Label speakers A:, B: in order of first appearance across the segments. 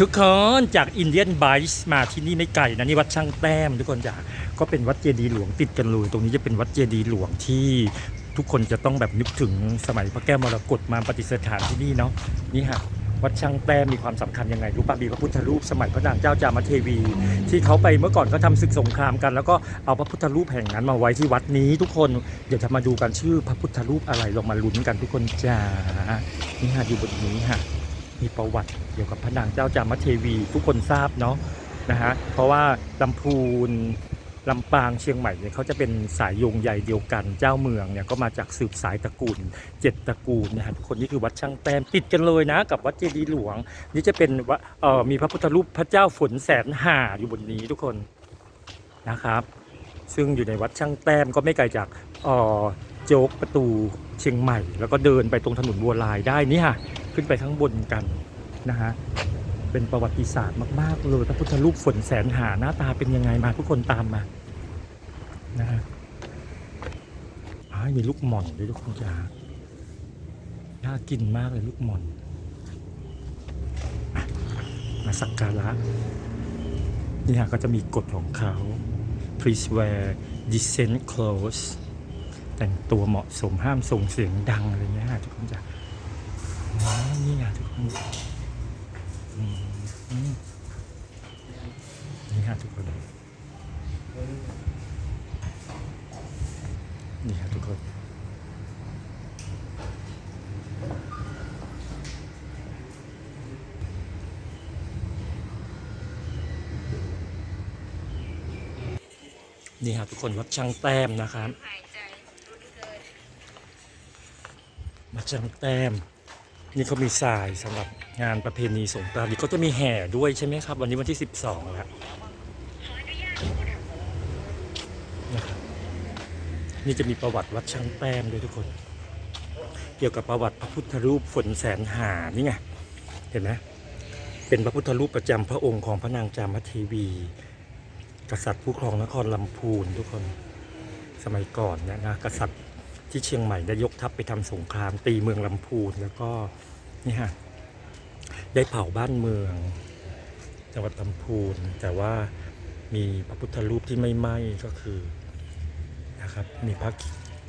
A: ทุกคนจากอินเดียนไบส์มาที่นี่ไม่ไกลนะนี่วัดช่างแต้มทุกคนจ้ะก็เป็นวัดเจดีย์หลวงติดกันเลยตรงนี้จะเป็นวัดเจดีย์หลวงที่ทุกคนจะต้องแบบนึกถึงสมัยพระแก้วมรกตมาปฏิสถานที่นี่เนาะนี่ฮะวัดช่างแต้มมีความสำคัญยังไงรู้ป่ะมีพระพุทธรูปสมัยพระนางเจ้าจามเทวี ที่เขาไปเมื่อก่อนเขาทำศึกสงครามกัน แล้วก็เอาพระพุทธรูปแห่งนั้นมาไว้ที่วัดนี้ ทุกคนเดี๋ยวจะมาดูกันชื่อพระพุทธรูปอะไรลองมาลุ้นกันทุกคนจ้านี่ฮะอยู่บนนี้ฮะ มีประวัติเกี่ยวกับพระนางเจ้าจามเทวี ทุกคนทราบเนาะนะฮะเพราะว่าลำพูนลำปางเชียงใหม่เนี่ยเขาจะเป็นสายโยงใยเดียวกันเจ้าเมืองเนี่ยก็มาจากสืบสายตระกูลเจ็ดตระกูลนะฮะทุกคนนี่คือวัดช่างแต้มติดกันเลยนะ กับวัดเจดีย์หลวง นี่จะเป็นวะเอ่อมีพระพุทธรูปพระเจ้าฝนแสนห่าอยู่บนนี้ทุกคนนะครับ ซึ่งอยู่ในวัดช่างแต้มก็ไม่ไกลจากเอ่อโจ๊กประตูเชียงใหม่ แล้วก็เดินไปตรงถนนบัวลายได้นี่ฮะ ขึ้นไปข้างบนกันนะฮะเป็นประวัติศาสตร์มาก ๆ เลยพระพุทธรูปฝนแสนหาหน้าตาเป็นยังไงมาทุกคนตามมานะฮะมีลูกหม่อนด้วยทุกคนจ้าน่ากินมากเลยลูกหม่อน มาสักการะนี่ฮะก็จะมีกฎของเขา please wear decent clothes แต่งตัวเหมาะสมห้ามส่งเสียงดังอะไรเงี้ยทุกคนจ้า นี่ไงทุกคนนี่ฮะทุกคนนี่ฮะทุกคนนี่ฮะทุกคนวัดช่างแต้มนะครับวัดช่างแต้ม นี่เขามีสายสำหรับงานประเพณีสงกรานต์นี่ก็จะมีแห่ด้วยใช่ไหมครับ วันนี้วันที่ 12 แล้วนะครับนี่จะมีประวัติวัดช่างแต้มด้วยทุกคน เกี่ยวกับประวัติพระพุทธรูปฝนแสนหานี่ไงเห็นไหมเป็นพระพุทธรูปประจำพระองค์ของพระนางจามเทวี กษัตริย์ผู้ครองนครลำพูนทุกคนสมัยก่อนเนี่ยนะกษัตริย์ที่เชียงใหม่ได้ยกทัพไปทำสงครามตีเมืองลำพูนแล้วก็ นี่ฮะได้เผาบ้านเมือง จังหวัดลำพูน แต่ว่ามีพระพุทธรูปที่ไม่ไหม้ก็คือนะครับมีพระ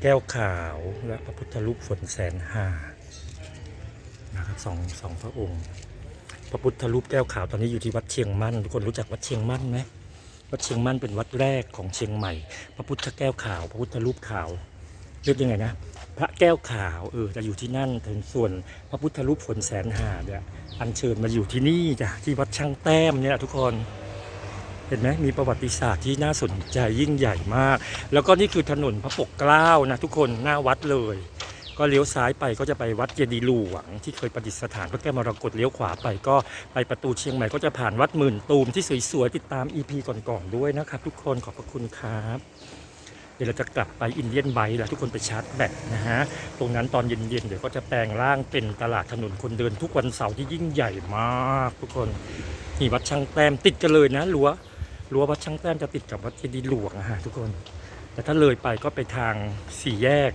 A: แก้วขาวและพระพุทธรูปฝนแสนหานะครับสองสองพระองค์ พระพุทธรูปแก้วขาวตอนนี้อยู่ที่วัดเชียงมั่นทุกคนรู้จักวัดเชียงมั่นไหมวัดเชียงมั่นเป็นวัดแรกของเชียงใหม่ พระพุทธแก้วขาว พระพุทธรูปขาวเรียกยังไงนะ พระแก้วขาวเออจะอยู่ที่นั่นถึงส่วนพระพุทธรูปฝนแสนหาเนี่ยอัญเชิญมาอยู่ที่นี่จ้ะที่วัดช่างแต้มเนี่ยทุกคนเห็นไหมมีประวัติศาสตร์ที่น่าสนใจยิ่งใหญ่มาก แล้วก็นี่คือถนนพระปกเกล้านะทุกคนหน้าวัดเลย ก็เลี้ยวซ้ายไปก็จะไปวัดเจดีย์หลวง ที่เคยประดิษฐานพระแก้วมรกตเลี้ยวขวาไปก็ไปประตูเชียงใหม่ก็จะผ่านวัดหมื่นตูมที่สวยๆติดตาม EP ก่อนๆด้วยนะครับทุกคนขอบพระคุณครับ เดี๋ยวเราจะกลับไปอินเดียนไบค์แล้วทุกคนไปชาร์จแบตนะฮะ ตรงนั้นตอนเย็นๆเดี๋ยวก็จะแปลงร่างเป็นตลาดถนนคนเดินทุกวันเสาร์ที่ยิ่งใหญ่มาก ทุกคนนี่วัดช่างแต้มติดกันเลยนะรั้วรั้ววัดช่างแต้มจะติดกับวัดเจดีย์หลวงอะฮะทุกคน แต่ถ้าเลยไปก็ไปทางสี่แยก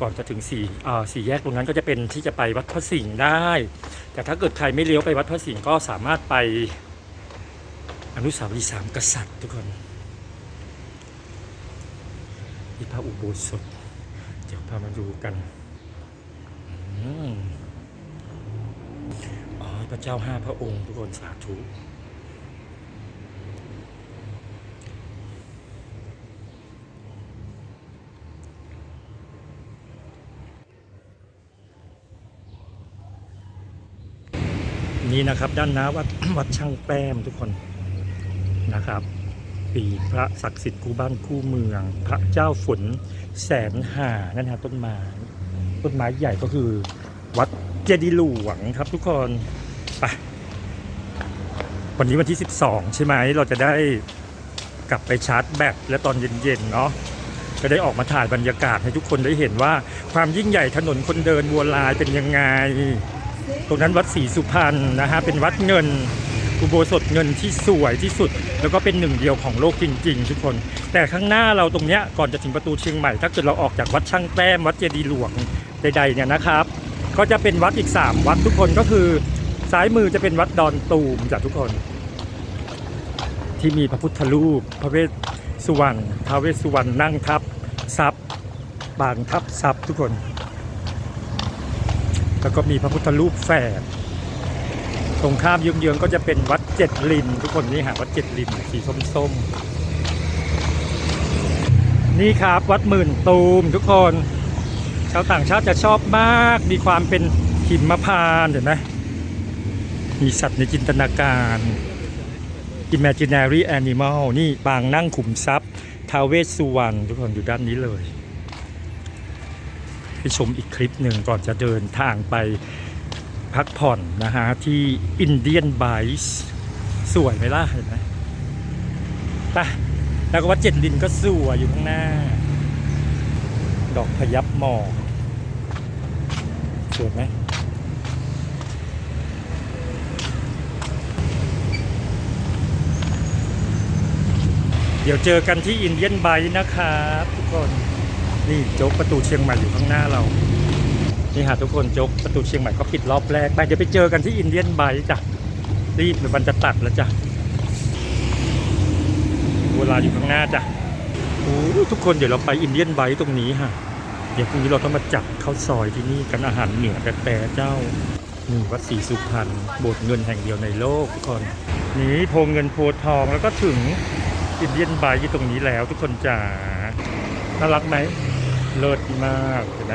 A: ก่อนจะถึงสี่อ่าสี่แยกตรงนั้นก็จะเป็นที่จะไปวัดพระสิงห์ได้ แต่ถ้าเกิดใครไม่เลี้ยวไปวัดพระสิงห์ก็สามารถไปอนุสาวรีย์สามกษัตริย์ทุกคน ที่พระอุโบสถเดี๋ยวพามาดูกันอ๋อพระเจ้าห้าพระองค์ทุกคนสาธุนี่นะครับด้านหน้าวัดวัดช่างแป้มทุกคนนะครับ ปี พระศักดิ์สิทธิ์คู่บ้านคู่เมือง พระเจ้าฝนแสนหานั่นฮะต้นไม้ต้นไม้ใหญ่ก็คือ วัดเจดีย์หลวงครับทุกคนไปวันนี้วันที่ 12 ใช่ไหมเราจะได้กลับไปชาร์จแบตและตอนเย็นๆเนาะก็ได้ออกมาถ่ายบรรยากาศให้ทุกคนได้เห็นว่า ความยิ่งใหญ่ถนนคนเดินบัวลายเป็นยังไง ตรงนั้นวัดศรีสุพรรณนะฮะเป็นวัดเงิน อุโบสถเงินที่สวยที่สุด แล้วก็เป็นหนึ่งเดียวของโลกจริง ๆ ทุกคน แต่ข้างหน้าเราตรงเนี้ยก่อนจะถึงประตูเชียงใหม่ ถ้าเกิดเราออกจากวัดช่างแต้มวัดเจดีย์หลวงใดๆเนี่ยนะครับ ก็จะเป็นวัดอีก 3 วัดทุกคนก็คือซ้ายมือจะเป็นวัดดอนตูมจากทุกคน ที่มีพระพุทธรูปพระเวสสุวรรณท้าเวสสุวรรณนั่งทับซับบางทับซับทุกคน แล้วก็มีพระพุทธรูปแฝด ตรงข้ามเยื้องๆก็จะเป็นวัดเจ็ดลินทุกคนนี่ฮะวัดเจ็ดลินสีส้มๆนี่ครับวัดหมื่นตูมทุกคน ชาวต่างชาติจะชอบมาก มีความเป็นหิมพานเห็นไหมมีสัตว์ในจินตนาการ imaginary animal นี่ปางนั่งขุมทรัพย์ทาวเวสสุวรรณทุกคนอยู่ด้านนี้เลยไปชมอีกคลิปหนึ่งก่อนจะเดินทางไป พักผ่อนนะฮะ ที่อินเดียนไบส์สวยไหมล่ะ เห็นไหมไปแล้วก็วัดเจ็ดลินก็สวยอยู่ข้างหน้า ดอกพยับหมอกสวยไหมเดี๋ยวเจอกันที่อินเดียนไบนะครับทุกคน นี่โจ๊กประตูเชียงใหม่อยู่ข้างหน้าเรา นี่ฮะทุกคนจกประตูเชียงใหม่ก็ปิดรอบแรกไปเดี๋ยวไปเจอกันที่อินเดียนไบจ้ะรีบเดี๋ยวมันจะตัดแล้วจ้ะเวลาอยู่ข้างหน้าจ้ะโอ้ทุกคนเดี๋ยวเราไปอินเดียนไบตรงนี้ฮะเดี๋ยวพรุ่งนี้เราต้องมาจับข้าวซอยที่นี่กันอาหารเหนือแปรเจ้านี่วัดศรีสุพรรณโบสถ์เงินแห่งเดียวในโลกทุกคนนี่โพเงินโพทองแล้วก็ถึงอินเดียนไบที่ตรงนี้แล้วทุกคนจ๋าน่ารักไหมเลิศมากเห็นไหม